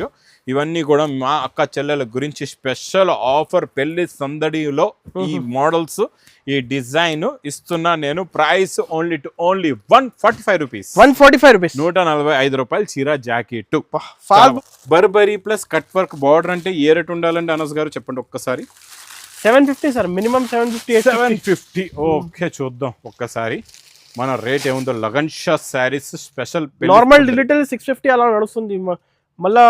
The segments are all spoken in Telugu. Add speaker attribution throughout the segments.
Speaker 1: చూసుకోవచ్చు ఇవన్నీ కూడా మా అక్క చెల్లెల గురించి స్పెషల్ ఆఫర్ పెళ్ళి సందడిలో ఈ మోడల్స్ ఈ డిజైన్ ఇస్తున్నా నేను. Price only to only one forty five rupees.
Speaker 2: One forty five rupees.
Speaker 1: నూట నలభై ఐదు రూపాయలు చీర jacket Burberry plus cut work border అంటే ఏ రేట్ ఉండాలండి అనస్ గారు? చెప్పండి ఒక్కసారి.
Speaker 2: Seven fifty sir minimum seven fifty
Speaker 1: seven fifty. Okay చూద్దాం ఒక్కసారి. మన రేట్ ఏముందో Lagan Sha sarees special
Speaker 2: normal digital six fifty అలా నడుస్తుంది మళ్ళా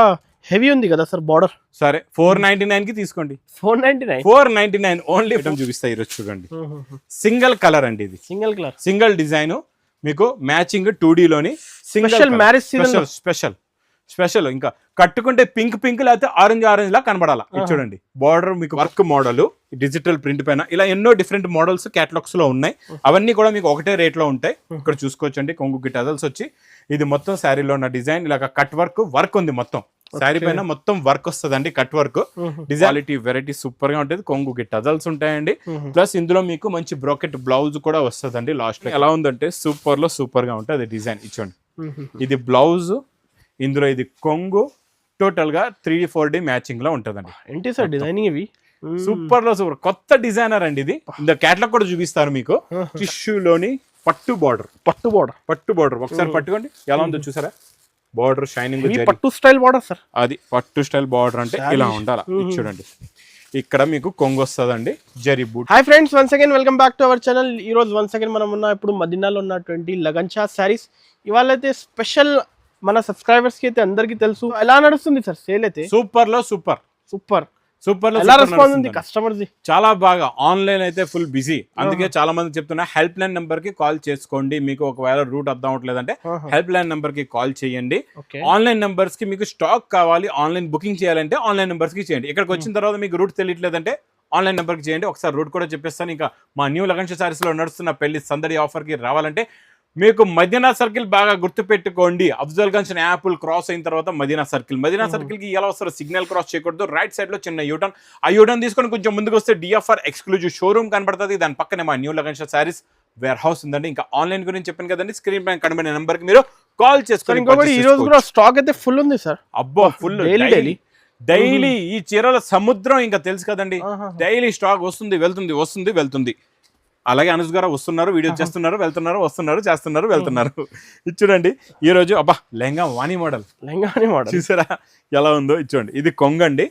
Speaker 2: హెవీ ఉంది కదా సార్ బార్డర్?
Speaker 1: సరే ఫోర్ నైన్టీ నైన్కి తీసుకోండి.
Speaker 2: Four ninety nine
Speaker 1: four ninety nine only item చూపిస్తా ఈరోజు చూడండి. సింగిల్ కలర్ అండి ఇది.
Speaker 2: సింగిల్ కలర్
Speaker 1: సింగిల్ డిజైన్ మీకు మ్యాచింగ్ టూ లోని
Speaker 2: marriage season
Speaker 1: special special special ఇంకా కట్టుకుంటే పింక్ పింక్ లేకపోతే ఆరెంజ్ ఆరెంజ్ లా కనబడాలా? చూడండి. బార్డర్ మీకు వర్క్ మోడల్ డిజిటల్ ప్రింట్ పైన. ఇలా ఎన్నో డిఫరెంట్ మోడల్స్ క్యాటలాగ్స్లో ఉన్నాయి. అవన్నీ కూడా మీకు ఒకటే రేట్లో ఉంటాయి. ఇక్కడ చూసుకోవచ్చండి. కొంగుకి టజల్స్ వచ్చి ఇది మొత్తం శారీలో ఉన్న డిజైన్ ఇలా కట్ వర్క్ వర్క్ ఉంది మొత్తం. శారీ పైన మొత్తం వర్క్ వస్తుందండి కట్ వర్క్ డిజాలిటీ వెరైటీ సూపర్గా ఉంటుంది. కొంగుకి టజల్స్ ఉంటాయండి. ప్లస్ ఇందులో మీకు మంచి బ్రోకెట్ బ్లౌజ్ కూడా వస్తుందండి లాస్ట్లో. ఎలా ఉందంటే సూపర్లో సూపర్గా ఉంటుంది డిజైన్ ఇచ్చోండి ఇది బ్లౌజ్ ఇందులో ఇది కొంగు. టోటల్గా త్రీ ఫోర్ డి మ్యాచింగ్లో ఉంటుందండి.
Speaker 2: ఏంటి సార్ డిజైనింగ్ ఇవి?
Speaker 1: సూపర్లో సూపర్. కొత్త డిజైనర్ అండి ఇది. ఇంత క్యాటలాగ్ కూడా చూపిస్తారు మీకు. టిష్యూలోని పట్టు బార్డర్.
Speaker 2: పట్టు బార్డర్.
Speaker 1: పట్టు బార్డర్. ఒకసారి పట్టుకోండి. ఎలా ఉందో చూసారా? బార్డర్ షైనింగ్
Speaker 2: పట్టు స్టైల్ బార్డర్ సార్.
Speaker 1: అది పట్టు స్టైల్ బార్డర్ అంటే ఇలా ఉండాలి? చూడండి. ఇక్కడ మీకు కొంగు వస్తుందండి. Zari boot.
Speaker 2: Hi friends once again welcome back to our channel ఈ రోజు వన్స్ అగైన్ మనం ఉన్న ఇప్పుడు మదీనాలో ఉన్నటువంటి లగన్షా శారీస్ ఇవాళ అయితే స్పెషల్ మన సబ్స్క్రైబర్స్కి అయితే అందరికీ తెలుసు. ఎలా నడుస్తుంది సార్? సేల్ అయితే?
Speaker 1: సూపర్లో సూపర్.
Speaker 2: సూపర్.
Speaker 1: సూపర్
Speaker 2: ఎలా రెస్పాన్స్ ఉంది. కస్టమర్స్
Speaker 1: చాలా బాగా. ఆన్లైన్ అయితే ఫుల్ బిజీ అందుకే చాలా మంది చెప్తున్నా హెల్ప్ లైన్ నెంబర్కి కాల్ చేసుకోండి. మీకు ఒకవేళ రూట్ అర్థం అవట్లేదంటే హెల్ప్ లైన్ నెంబర్కి కాల్ చేయండి. ఆన్లైన్ నెంబర్స్కి మీకు స్టాక్ కావాలి ఆన్లైన్ బుకింగ్ చేయాలంటే ఆన్లైన్ నెంబర్స్కి చేయండి. ఇక్కడికి వచ్చిన తర్వాత మీకు రూట్ తెలియట్లేదంటే ఆన్లైన్ నెంబర్కి చేయండి. ఒకసారి రూట్ కూడా చెప్పేస్తాను. ఇంకా మా న్యూ లగన్ సారీస్లో నడుస్తున్న పెళ్ళి సందడి ఆఫర్కి రావాలంటే మీకు మదీనా సర్కిల్ బాగా గుర్తుపెట్టుకోండి. అఫ్జల్ గంజ్ యాపిల్ క్రాస్ అయిన తర్వాత మదీనా సర్కిల్. మదీనా సర్కిల్కి ఎలా వస్తారో? సిగ్నల్ క్రాస్ చేయకూడదు. రైట్ సైడ్లో చిన్న యూటర్న్. ఆ యూటర్న్ తీసుకొని కొంచెం ముందుకు వస్తే డిఎఫ్ఆర్ ఎక్స్క్లూజివ్ షోరూమ్ కనబడుతుంది. దాని పక్కనే మా new Lagan saris wear house ఉందండి. ఇంకా ఆన్లైన్ గురించి చెప్పాను కదండి. స్క్రీన్ పైన కనబడిన నెంబర్కి మీరు కాల్
Speaker 2: ఇంకొకటి ఈ రోజు కూడా స్టాక్ అయితే ఫుల్ ఉంది సార్.
Speaker 1: అబ్బో ఫుల్ డైలీ డైలీ ఈ చీరల సముద్రం ఇంకా తెలుసు కదండి. డైలీ స్టాక్ వస్తుంది వెళ్తుంది వస్తుంది వెళ్తుంది. అలాగే అనుజ్ గారు వస్తున్నారు వీడియో చేస్తున్నారు వెళ్తున్నారు వస్తున్నారు చేస్తున్నారు వెళ్తున్నారు. ఇది చూడండి ఈ రోజు అబ్బా లెహంగా వాణి మోడల్.
Speaker 2: లెహంగానే మోడల్.
Speaker 1: చూసారా ఎలా ఉందో? ఇది చూడండి ఇది కొంగండి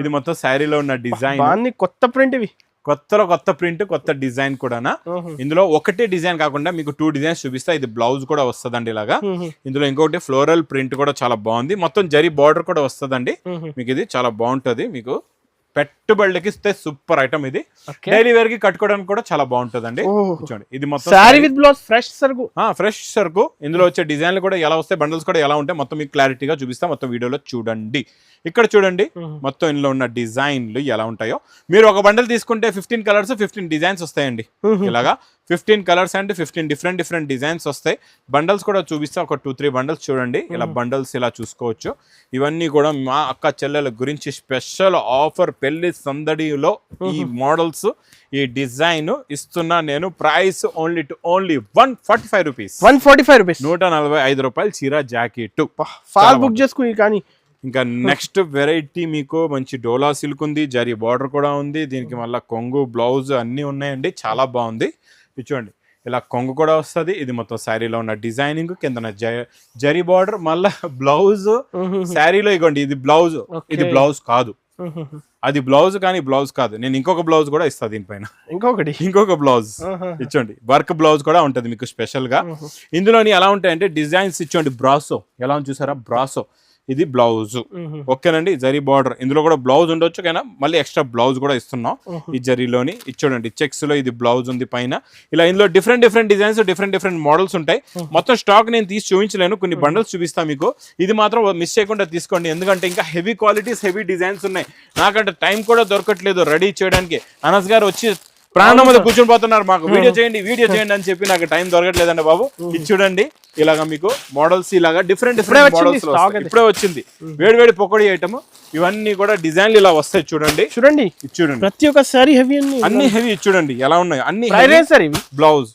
Speaker 1: ఇది మొత్తం శారీలో ఉన్న డిజైన్.
Speaker 2: బాగుంది కొత్త ప్రింట్ ఇవి.
Speaker 1: కొత్తలో కొత్త ప్రింట్ కొత్త డిజైన్ కూడానా. ఇందులో ఒకటే డిజైన్ కాకుండా మీకు టూ డిజైన్స్ చూపిస్తా. ఇది బ్లౌజ్ కూడా వస్తుందండి ఇలాగా. ఇందులో ఇంకొకటి ఫ్లోరల్ ప్రింట్ కూడా చాలా బాగుంది. మొత్తం జరీ బార్డర్ కూడా వస్తుందండి. మీకు ఇది చాలా బాగుంటది మీకు పెట్టుబడులకి ఇస్తే సూపర్ ఐటమ్ ఇది. డైలీ వేర్కి కట్టుకోవడానికి కూడా చాలా బాగుంటదండి.
Speaker 2: ఓహ్.
Speaker 1: చూడండి ఇది మొత్తం
Speaker 2: శారీ విత్ బ్లౌజ్ ఫ్రెష్ సరుకు
Speaker 1: ఫ్రెష్ సరుకు ఇందులో వచ్చే డిజైన్లు కూడా ఎలా వస్తాయి బండల్స్ కూడా ఎలా ఉంటాయి మొత్తం మీకు క్లారిటీగా చూపిస్తా. మొత్తం వీడియోలో చూడండి. ఇక్కడ చూడండి మొత్తం ఇందులో ఉన్న డిజైన్లు ఎలా ఉంటాయో. మీరు ఒక బండల్ తీసుకుంటే ఫిఫ్టీన్ కలర్స్ ఫిఫ్టీన్ డిజైన్స్ వస్తాయండి. ఇలాగా. Fifteen colours and fifteen different different designs వస్తాయి. బండల్స్ కూడా చూపిస్తే. ఒక టూ త్రీ బండల్స్ చూడండి. ఇలా బండల్స్ ఇలా చూసుకోవచ్చు. ఇవన్నీ కూడా మా అక్క చెల్లెల గురించి స్పెషల్ ఆఫర్ పెళ్ళి సందడిలో ఈ మోడల్స్ ఈ డిజైన్ ఇస్తున్నా నేను. Price only to only one forty five rupees.
Speaker 2: One forty five rupees.
Speaker 1: నూట నలభై ఐదు రూపాయలు చీర జాకెట్
Speaker 2: ఫాల్ బుక్ చేసుకుని కానీ.
Speaker 1: ఇంకా నెక్స్ట్ వెరైటీ మీకు మంచి డోలా సిల్క్ ఉంది జరీ బార్డర్ కూడా ఉంది. దీనికి మళ్ళీ కొంగు బ్లౌజ్ అన్నీ ఉన్నాయండి. చాలా బాగుంది. చూడండి. ఇలా కొంగు కూడా వస్తుంది. ఇది మొత్తం శారీలో ఉన్న డిజైనింగ్ కింద జరీ బార్డర్ మళ్ళా బ్లౌజ్. శారీలో ఇగోండి ఇది బ్లౌజ్. ఇది. బ్లౌజ్ కాదు. అది బ్లౌజ్ కానీ బ్లౌజ్ కాదు. నేను ఇంకొక బ్లౌజ్ కూడా ఇస్తాను దీనిపైన.
Speaker 2: ఇంకొకటి.
Speaker 1: ఇంకొక బ్లౌజ్. ఇచ్చోండి. వర్క్ బ్లౌజ్ కూడా ఉంటుంది మీకు స్పెషల్గా. ఇందులోని ఎలా ఉంటాయంటే డిజైన్స్ ఇచ్చోండి. బ్రాసో. ఎలా చూసారా? బ్రాసో. ఇది బ్లౌజ్. ఓకేనండి? జరీ బార్డర్. ఇందులో కూడా బ్లౌజ్ ఉండొచ్చు కానీ మళ్ళీ ఎక్స్ట్రా బ్లౌజ్ కూడా ఇస్తున్నాం. ఈ జరీలోని. ఇచ్చోడండి చెక్స్లో ఇది బ్లౌజ్ ఉంది పైన. ఇలా ఇందులో different different designs different different models ఉంటాయి. మొత్తం స్టాక్ నేను తీసి చూపించలేను. కొన్ని బండల్స్ చూపిస్తా మీకు. ఇది మాత్రం మిస్ చేయకుండా తీసుకోండి. ఎందుకంటే ఇంకా హెవీ క్వాలిటీస్ హెవీ డిజైన్స్ ఉన్నాయి. నాకంటే టైం కూడా దొరకట్లేదు రెడీ చేయడానికి. అనస్ గారు వచ్చి ప్రాణం మీద కూర్చొని పోతున్నారు మాకు. వీడియో చేయండి వీడియో చేయండి అని చెప్పి నాకు టైం దొరకట్లేదండి బాబు. ఇది చూడండి ఇలాగా మీకు మోడల్స్ ఇలాగా డిఫరెంట్ డిఫరెంట్
Speaker 2: వచ్చింది
Speaker 1: మోడల్స్. ఇప్పుడే వచ్చింది. వేడి వేడి పొక్కడి ఐటమ్ ఇవన్నీ కూడా డిజైన్లు ఇలా వస్తాయి చూడండి.
Speaker 2: చూడండి.
Speaker 1: చూడండి.
Speaker 2: ప్రతి ఒక్క శారీ హెవీ అన్ని
Speaker 1: హెవీ చూడండి ఎలా ఉన్నాయి? అన్ని
Speaker 2: సార్
Speaker 1: బ్లౌజ్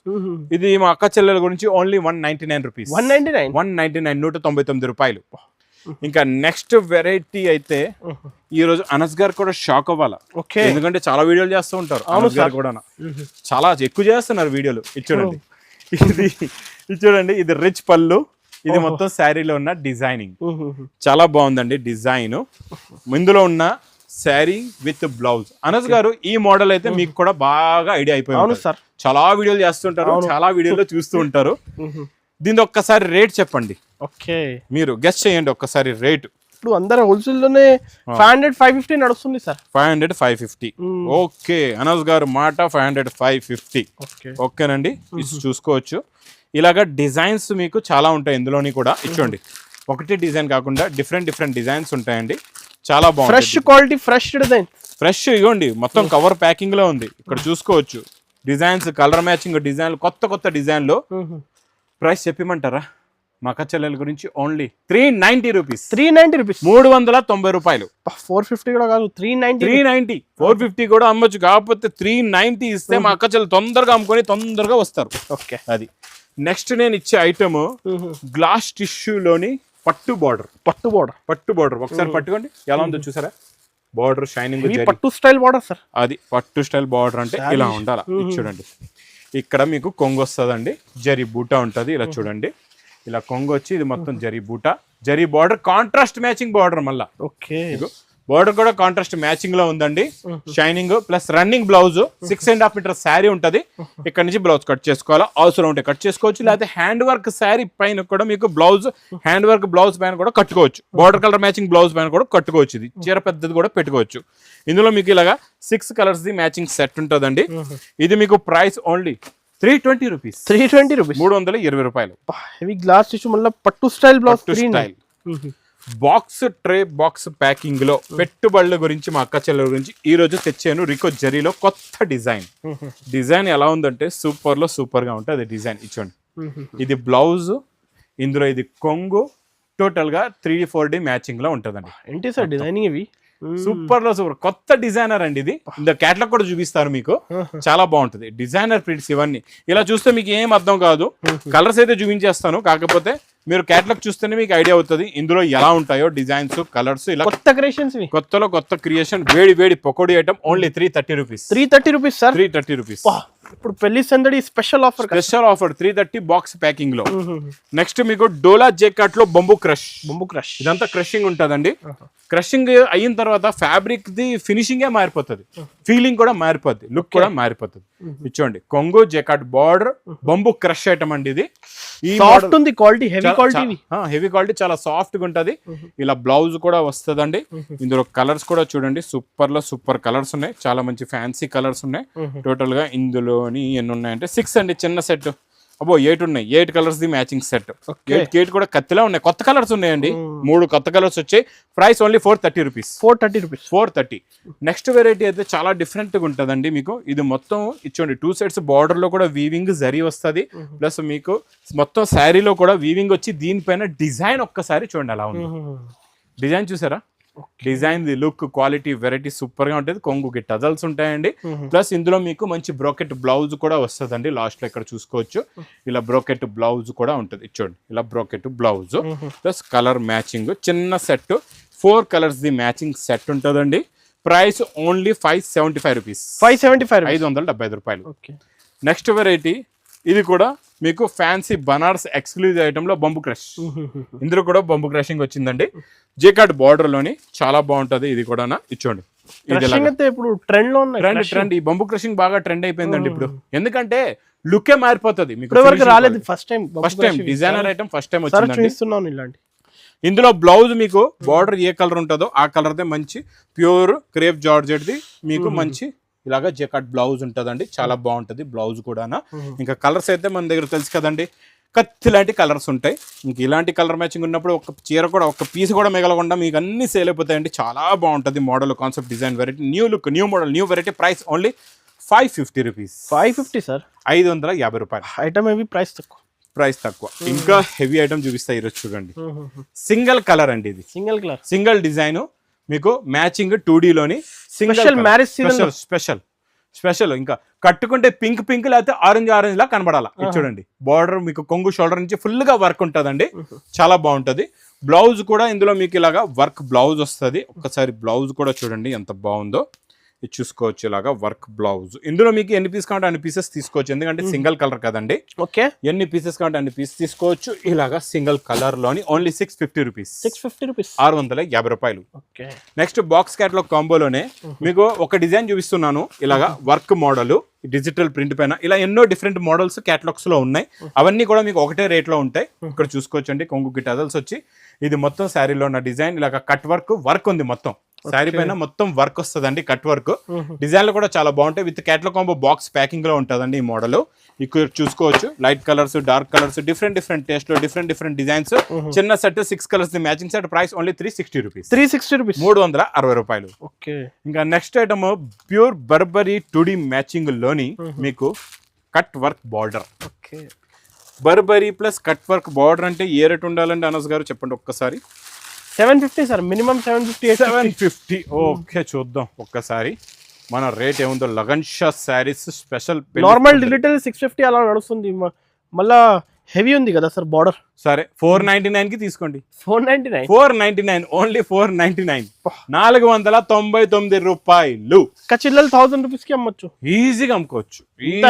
Speaker 1: ఇది మా అక్క చెల్లెల గురించి only one ninety nine rupees
Speaker 2: one ninety nine
Speaker 1: one ninety nine నూట తొంభై తొమ్మిది రూపాయలు. ఇంకా నెక్స్ట్ వెరైటీ అయితే ఈ రోజు అనస్ గారు కూడా షాక్ అవ్వాలా?
Speaker 2: ఓకే.
Speaker 1: ఎందుకంటే చాలా వీడియోలు చేస్తూ ఉంటారు అనస్ గారు కూడా చాలా ఎక్కువ చేస్తున్నారు వీడియోలు. ఇది చూడండి. ఇది ఇది చూడండి. ఇది రిచ్ పళ్ళు. ఇది మొత్తం శారీలో ఉన్న డిజైనింగ్. చాలా బాగుందండి డిజైన్. ఇందులో ఉన్న శారీ విత్ బ్లౌజ్. అనస్ గారు ఈ మోడల్ అయితే మీకు కూడా బాగా ఐడియా అయిపోయి
Speaker 2: అవును
Speaker 1: ఉంటుంది.
Speaker 2: సార్.
Speaker 1: చాలా వీడియోలు చేస్తుంటారు చాలా వీడియోలో చూస్తూ ఉంటారు. దీని ఒక్కసారి రేట్ చెప్పండి.
Speaker 2: ఓకే.
Speaker 1: మీరు గెస్ట్ చేయండి ఒక్కసారి రేట్
Speaker 2: ఇప్పుడు అందరు హోల్సేల్లోనే ఫైవ్ హండ్రెడ్ ఫైవ్ ఫిఫ్టీ నడుస్తుంది sir.
Speaker 1: Five hundred five fifty okay. Anas garu మాట five hundred five fifty
Speaker 2: okay.
Speaker 1: ఓకేనండి? ఇది చూసుకోవచ్చు. ఇలాగ డిజైన్స్ మీకు చాలా ఉంటాయి ఇందులోని కూడా. ఇచ్చోండి. ఒకటి డిజైన్ కాకుండా డిఫరెంట్ డిఫరెంట్ డిజైన్స్ ఉంటాయండి. చాలా బాగుంది
Speaker 2: fresh quality fresh design
Speaker 1: fresh ఇవ్వండి మొత్తం కవర్ ప్యాకింగ్లో ఉంది. ఇక్కడ చూసుకోవచ్చు. డిజైన్స్ కలర్ మ్యాచింగ్ డిజైన్లు కొత్త కొత్త డిజైన్లు ప్రైస్ చెప్పిమంటారా? మక్క చెల్లెల గురించి only three ninety rupees
Speaker 2: three ninety rupees
Speaker 1: మూడు వందల తొంభై రూపాయలు.
Speaker 2: ఫోర్ ఫిఫ్టీ కూడా కాదు three ninety
Speaker 1: three ninety four fifty కూడా అమ్మొచ్చు. కాకపోతే త్రీ నైన్టీ ఇస్తే మా అక్క చెల్లెలు తొందరగా అమ్ముకొని తొందరగా వస్తారు.
Speaker 2: ఓకే.
Speaker 1: అది. నెక్స్ట్ నేను ఇచ్చే ఐటమ్ గ్లాస్ టిష్యూలోని పట్టు బార్డర్
Speaker 2: పట్టు బోర్డర్
Speaker 1: పట్టు బార్డర్ ఒకసారి పట్టుకోండి. ఎలా ఉందో చూసారా? బార్డర్ షైనింగ్
Speaker 2: పట్టు స్టైల్ బోర్డర్ సార్
Speaker 1: అది పట్టు స్టైల్ బార్డర్ అంటే ఇలా ఉండాలి? చూడండి. ఇక్కడ మీకు కొంగు వస్తుందండి. జరీ బూటా ఉంటుంది. ఇలా చూడండి. ఇలా కొంగు వచ్చి ఇది మొత్తం జరీ బూటా. Zari border contrast matching border మళ్ళా.
Speaker 2: ఓకే.
Speaker 1: బార్డర్ కూడా కాంట్రాస్ట్ మ్యాచింగ్లో ఉందండి. Shining plus running blouse. Six and half meter sari ఉంటది. ఇక్కడ నుంచి బ్లౌజ్ కట్ చేసుకోవాలా? అవసరం ఉంటే కట్ చేసుకోవచ్చు. లేకపోతే హ్యాండ్ వర్క్ శారీ పైన కూడా మీకు బ్లౌజ్ హ్యాండ్ వర్క్ బ్లౌజ్ పైన కూడా కట్టుకోవచ్చు. బార్డర్ కలర్ మ్యాచింగ్ బ్లౌజ్ పైన కూడా కట్టుకోవచ్చు ఇది. చీర పెద్దది కూడా పెట్టుకోవచ్చు. ఇందులో మీకు ఇలాగా six colours the matching set ఉంటుందండి. ఇది మీకు price only three twenty rupees
Speaker 2: three twenty rupees
Speaker 1: మూడు వందల ఇరవై రూపాయలు.
Speaker 2: హెవీ గ్లాస్ టిష్యూ మళ్ళీ పట్టు style blouse
Speaker 1: style box tray box ప్యాకింగ్లో పెట్టుబడుల గురించి మా అక్క చెల్లెల గురించి ఈ రోజు తెచ్చాను రికో జరీలో కొత్త డిజైన్. డిజైన్ ఎలా ఉందంటే సూపర్లో సూపర్గా ఉంటుంది డిజైన్ ఇచ్చోండి ఇది బ్లౌజ్ ఇందులో ఇది కొంగు టోటల్గా త్రీ ఫోర్ డి మ్యాచింగ్లో ఉంటుందండి
Speaker 2: ఏంటి సార్ డిజైనింగ్ ఇవి?
Speaker 1: సూపర్లో సూపర్. కొత్త డిజైనర్ అండి ఇది. ఇంత క్యాటలాగ్ కూడా చూపిస్తారు మీకు. చాలా బాగుంటుంది. డిజైనర్ ప్రింట్స్ ఇవన్నీ. ఇలా చూస్తే మీకు ఏం అర్థం కాదు. కలర్స్ అయితే చూపించేస్తాను. కాకపోతే మీరు క్యాటలాగ్ చూస్తేనే మీకు ఐడియా అవుతుంది ఇందులో ఎలా ఉంటాయో డిజైన్స్ కలర్స్ ఇలా
Speaker 2: కొత్త క్రియేషన్స్
Speaker 1: కొత్తలో కొత్త క్రియేషన్ వేడి వేడి pakodi item only three thirty rupees
Speaker 2: three thirty rupees sir
Speaker 1: three thirty rupees
Speaker 2: ఇప్పుడు పెళ్ళి సందడి special offer
Speaker 1: special offer three thirty box ప్యాకింగ్లో. Next మీకు డోలా జేకాట్లో బొంబు క్రష్
Speaker 2: బొంబు క్రష్
Speaker 1: ఇదంతా క్రషింగ్ ఉంటుందండి. క్రషింగ్ అయిన తర్వాత ఫ్యాబ్రిక్ ది ఫినిషింగే మారిపోతుంది. ఫీలింగ్ కూడా మారిపోద్ది లుక్ కూడా మారిపోతుంది. ఇచ్చోండి కొంగు జెకాట్ బార్డర్ బంబు క్రష్ ఐటమ్ అండి ఇది. ఈ
Speaker 2: ఉంది quality heavy quality
Speaker 1: heavy quality చాలా సాఫ్ట్గా ఉంటది. ఇలా బ్లౌజ్ కూడా వస్తుందండి. ఇందులో కలర్స్ కూడా చూడండి. సూపర్లో సూపర్ కలర్స్ ఉన్నాయి. చాలా మంచి ఫ్యాన్సీ కలర్స్ ఉన్నాయి. టోటల్గా ఇందులోని ఎన్ని ఉన్నాయంటే సిక్స్ అండి చిన్న సెట్ అబ్బో ఎయిట్ ఉన్నాయి. Eight colours the matching set eight eight కూడా కత్తిలా ఉన్నాయి. కొత్త కలర్స్ ఉన్నాయండి. మూడు కొత్త కలర్స్ వచ్చాయి. Price only four thirty rupees
Speaker 2: four thirty rupees
Speaker 1: four thirty next variety అయితే చాలా డిఫరెంట్గా ఉంటుందండి మీకు. ఇది మొత్తం ఇచ్చోండి. టూ సైడ్స్ బార్డర్లో కూడా వీవింగ్ జరీ వస్తుంది. ప్లస్ మీకు మొత్తం శారీలో కూడా వీవింగ్ వచ్చి దీనిపైన డిజైన్ ఒక్కసారి చూడండి అలా ఉంది. డిజైన్ చూసారా? Design the look quality variety సూపర్గా ఉంటుంది కొంగుకి టజల్స్ ఉంటాయండి. ప్లస్ ఇందులో మీకు మంచి బ్రోకెట్ బ్లౌజ్ కూడా వస్తుందండి. లాస్ట్లో ఇక్కడ చూసుకోవచ్చు ఇలా బ్రోకెట్ బ్లౌజ్ కూడా ఉంటుంది. చూడండి ఇలా brocade blouse. Plus colour matching. చిన్న set. Four colours the matching set ఉంటుందండి. Price only five seventy five rupees.
Speaker 2: Five seventy five
Speaker 1: ఐదు వందల డెబ్బై ఐదు రూపాయలు.
Speaker 2: ఓకే.
Speaker 1: నెక్స్ట్ వెరైటీ ఇది కూడా మీకు ఫ్యాన్సీ బనారస్ ఎక్స్క్లూజివ్ ఐటమ్లో బంబు క్రష్ ఇందులో కూడా బంబు క్రషింగ్ వచ్చిందండి. జేకాట్ బార్డర్లోని చాలా బాగుంటది ఇది కూడా ఇచ్చోండి
Speaker 2: ఇప్పుడు ట్రెండ్లో
Speaker 1: ట్రెండ్ ట్రెండ్ ఈ బంబు క్రషింగ్ బాగా ట్రెండ్ అయిపోయిందండి ఇప్పుడు. ఎందుకంటే లుకే మారిపోతుంది మీకు
Speaker 2: రాలేదు first time
Speaker 1: first time designer item first time వచ్చిందండి.
Speaker 2: ఇలాంటి.
Speaker 1: ఇందులో బ్లౌజ్ మీకు బార్డర్ ఏ కలర్ ఉంటుందో ఆ కలర్ దే మంచి ప్యూర్ క్రేప్ జార్జెట్ ది మీకు మంచి ఇలాగా జెకాట్ బ్లౌజ్ ఉంటుందండి. చాలా బాగుంటది బ్లౌజ్ కూడా ఇంకా కలర్స్ అయితే మన దగ్గర తెలుసు కదండి. కత్తి లాంటి కలర్స్ ఉంటాయి. ఇంక ఇలాంటి కలర్ మ్యాచింగ్ ఉన్నప్పుడు ఒక చీర కూడా ఒక పీస్ కూడా మిగలకుండా మీకు అన్ని సేల్ అయిపోతాయండి. చాలా బాగుంటుంది model concept design variety new look new model new variety price only five fifty rupees
Speaker 2: five fifty sir
Speaker 1: ఐదు వందల యాభై రూపాయలు.
Speaker 2: ఐటమ్ ఏవి ప్రైస్ తక్కువ.
Speaker 1: ప్రైస్ తక్కువ. ఇంకా హెవీ ఐటమ్ చూపిస్తా ఈరోజు చూడండి. సింగిల్ కలర్ అండి ఇది.
Speaker 2: సింగిల్ కలర్
Speaker 1: సింగిల్ డిజైన్ మీకు మ్యాచింగ్ టూ లోని
Speaker 2: Special marriage season లో.
Speaker 1: స్పెషల్ స్పెషల్ స్పెషల్ ఇంకా కట్టుకుంటే పింక్ పింక్ లేకపోతే ఆరెంజ్ ఆరెంజ్ లా కనబడాలా? చూడండి. బార్డర్ మీకు కొంగు షోల్డర్ నుంచి ఫుల్గా వర్క్ ఉంటుందండి. చాలా బాగుంటది. బ్లౌజ్ కూడా ఇందులో మీకు ఇలాగా వర్క్ బ్లౌజ్ వస్తుంది. ఒక్కసారి బ్లౌజ్ కూడా చూడండి ఎంత బాగుందో. చూసుకోవచ్చు ఇలాగా వర్క్ బ్లౌజ్. ఇందులో మీకు ఎన్ని పీస్ కావాలంటే అన్ని పీసెస్ తీసుకోవచ్చు. ఎందుకంటే సింగిల్ కలర్ కదండి.
Speaker 2: ఓకే.
Speaker 1: ఎన్ని పీసెస్ కావాలంటే అన్ని పీస్ తీసుకోవచ్చు. ఇలాగా single కలర్లోని only six fifty rupees
Speaker 2: six fifty rupees
Speaker 1: ఆరు వందల యాభై రూపాయలు.
Speaker 2: ఓకే.
Speaker 1: నెక్స్ట్ బాక్స్ క్యాట్లాగ్ కాంబోలోనే మీకు ఒక డిజైన్ చూపిస్తున్నాను. ఇలాగా వర్క్ మోడల్ డిజిటల్ ప్రింట్ పైన. ఇలా ఎన్నో డిఫరెంట్ మోడల్స్ క్యాటలాగ్స్లో ఉన్నాయి. అవన్నీ కూడా మీకు ఒకటే రేట్లో ఉంటాయి. ఇక్కడ చూసుకోవచ్చండి. కొంగు టజల్స్ వచ్చి. ఇది మొత్తం శారీలో ఉన్న డిజైన్. ఇలాగ కట్ వర్క్ వర్క్ ఉంది మొత్తం. శారీ పైన మొత్తం వర్క్ వస్తుందండి కట్ వర్క్. డిజైన్లు కూడా చాలా బాగుంటాయి. విత్ క్యాట్లాగ్ కాంబో బాక్స్ ప్యాకింగ్లో ఉంటుందండి ఈ మోడల్. ఇక్కడ చూసుకోవచ్చు. Light colours dark colours different different టేస్ట్లో different different designs చిన్న set six colours matching set price only three sixty rupees
Speaker 2: three sixty rupees
Speaker 1: మూడు వందల అరవై రూపాయలు.
Speaker 2: ఓకే.
Speaker 1: ఇంకా నెక్స్ట్ ఐటమ్ ప్యూర్ బర్బరీ టుడి మ్యాచింగ్లోని మీకు cut work border
Speaker 2: okay.
Speaker 1: Burberry plus cut work border అంటే ఏ రేట్ ఉండాలండి అనస్ గారు? చెప్పండి ఒక్కసారి.
Speaker 2: Seven fifty sir minimum seven fifty
Speaker 1: seven fifty okay చూద్దాం ఒక్కసారి. మన రేట్ ఏముందో lagan Shah saris special
Speaker 2: normal deleted six fifty అలా నడుస్తుంది. మళ్ళా హెవీ ఉంది కదా సార్ బార్డర్?
Speaker 1: సరే ఫోర్ నైన్టీ నైన్కి తీసుకోండి.
Speaker 2: Four ninety nine
Speaker 1: four ninety nine only four ninety nine నాలుగు వందల తొంభై తొమ్మిది రూపాయలు.
Speaker 2: చిల్లలు థౌసండ్ రూపీస్కి అమ్మొచ్చు.
Speaker 1: ఈజీగా అమ్ముకోవచ్చు.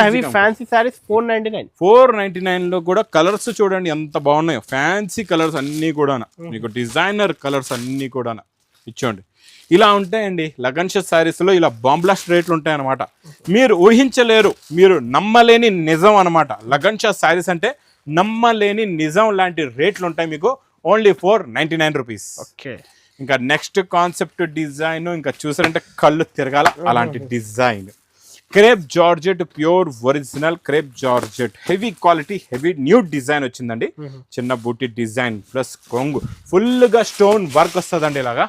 Speaker 2: Heavy fancy saris four ninety nine
Speaker 1: four ninety నైన్లో కూడా కలర్స్ చూడండి ఎంత బాగున్నాయో. ఫ్యాన్సీ కలర్స్ అన్ని కూడా మీకు డిజైనర్ కలర్స్ అన్ని కూడా ఇచ్చోండి ఇలా ఉంటాయండి లగన్ష శారీస్లో ఇలా బాంబ్లాస్ట్ రేట్లు ఉంటాయి అనమాట మీరు ఊహించలేరు మీరు నమ్మలేని నిజం అనమాట లగన్ష శారీస్ అంటే నమ్మలేని నిజం లాంటి రేట్లు ఉంటాయి మీకు. Only four ninety nine rupees
Speaker 2: okay.
Speaker 1: ఇంకా నెక్స్ట్ కాన్సెప్ట్ డిజైన్ ఇంకా చూసారంటే కళ్ళు తిరగాల అలాంటి design crepe georgette pure original crepe georgette heavy quality heavy new design వచ్చిందండి. చిన్న బూటీ డిజైన్ ప్లస్ కొంగు. ఫుల్గా స్టోన్ వర్క్ వస్తుందండి ఇలాగా.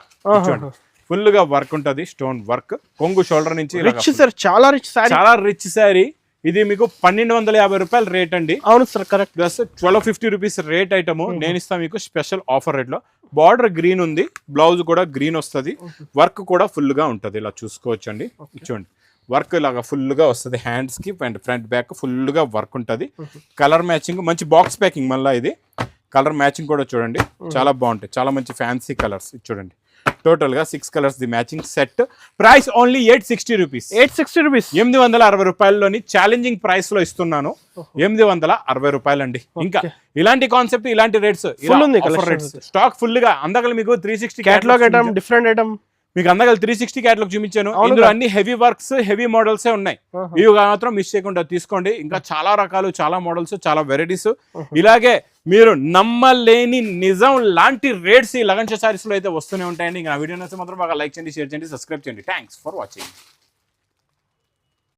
Speaker 1: ఫుల్గా వర్క్ ఉంటది స్టోన్ వర్క్ కొంగు షోల్డర్ నుంచి
Speaker 2: రిచ్ సార్ చాలా రిచ్
Speaker 1: చాలా రిచ్ శారీ ఇది మీకు పన్నెండు వందల యాభై రూపాయల రేట్ అండి.
Speaker 2: అవును sir correct
Speaker 1: plus twelve fifty rupees rate item నేను ఇస్తాను మీకు స్పెషల్ ఆఫర్ రేట్లో. బార్డర్ గ్రీన్ ఉంది బ్లౌజ్ కూడా గ్రీన్ వస్తుంది. వర్క్ కూడా ఫుల్గా ఉంటది. ఇలా చూసుకోవచ్చు అండి చూడండి. వర్క్ ఇలాగా ఫుల్గా వస్తుంది. హ్యాండ్స్కి అండ్ ఫ్రంట్ బ్యాక్ ఫుల్గా వర్క్ ఉంటది కలర్ మ్యాచింగ్ మంచి బాక్స్ ప్యాకింగ్ మళ్ళీ ఇది. కలర్ మ్యాచింగ్ కూడా చూడండి. చాలా బాగుంటాయి. చాలా మంచి ఫ్యాన్సీ కలర్స్ చూడండి. టోటల్గా six colours the matching set price only eight sixty rupees
Speaker 2: eight sixty rupees
Speaker 1: ఎనిమిది వందల అరవై రూపాయల్లోని ఛాలెంజింగ్ ప్రైస్లో ఇస్తున్నాను. ఎనిమిది వందల అరవై రూపాయలు అండి ఇంకా ఇలాంటి కాన్సెప్ట్ ఇలాంటి రేట్స్ రేట్స్. స్టాక్ ఫుల్గా అందగల మీకు three sixty
Speaker 2: catalogue item different item
Speaker 1: మీకు అందగల త్రీ సిక్స్టీ క్యాటలాగ్ చూపించాను. ఇందులో. అన్ని హెవీ వర్క్స్ హెవీ మోడల్స్ ఉన్నాయి. ఇవి మాత్రం మిస్ చేయకుండా తీసుకోండి. ఇంకా చాలా రకాలు చాలా మోడల్స్ చాలా వెరైటీస్ ఇలాగే మీరు నమ్మలేని నిజం లాంటి రేట్స్ ఈ లగన్ సారీస్లో అయితే వస్తూనే ఉంటాయండి. ఇంకా వీడియో నచ్చితే మాత్రం బాగా లైక్ చేయండి షేర్ చేయండి సబ్స్క్రైబ్ చేయండి. Thanks for watching